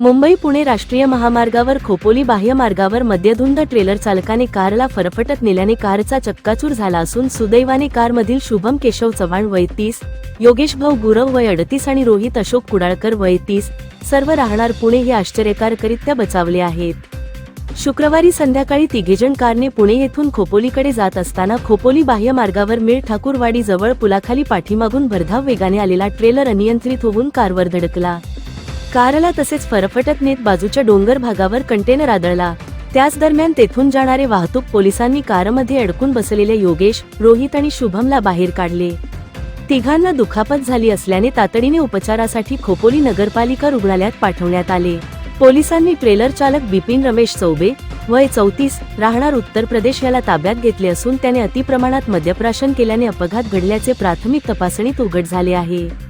मुंबई पुणे राष्ट्रीय महामार्गावर खोपोली बाह्य मार्गावर मध्यधुंद ट्रेलर चालकाने कारला फरफटत नेल्याने कारचा चक्काचूर झाला असून सुदैवाने कारमधील शुभम केशव चव्हाण वय तीस योगेश भाऊ गुरव वय अडतीस आणि रोहित अशोक कुडाळकर वय तीस सर्व राहणार पुणे हे आश्चर्यकारकरित्या बचावले आहेत. शुक्रवारी संध्याकाळी तिघेजण कारने पुणे येथून खोपोलीकडे जात असताना खोपोली बाह्य मार्गावर मीर ठाकूरवाडी जवळ पुलाखाली पाठीमागून भरधाव वेगाने आलेला ट्रेलर अनियंत्रित होऊन कारवर धडकला. कारला तसेच फरफटत नेत बाजूच्या डोंगर भागावर कंटेनर आदळला. त्याच दरम्यान तेथून जाणारे वाहतूक पोलिसांनी कारमध्ये अडकून बसलेले योगेश रोहित आणि शुभमला बाहेर काढले. तिघांना दुखापत झाली असल्याने तातडीने उपचारासाठी खोपोली नगरपालिका रुग्णालयात पाठवण्यात आले. पोलिसांनी ट्रेलर चालक बिपिन रमेश चौबे वय चौतीस राहणार उत्तर प्रदेश याला ताब्यात घेतले असून त्याने अतिप्रमाणात मद्यप्राशन केल्याने अपघात घडल्याचे प्राथमिक तपासणीत उघड झाले आहे.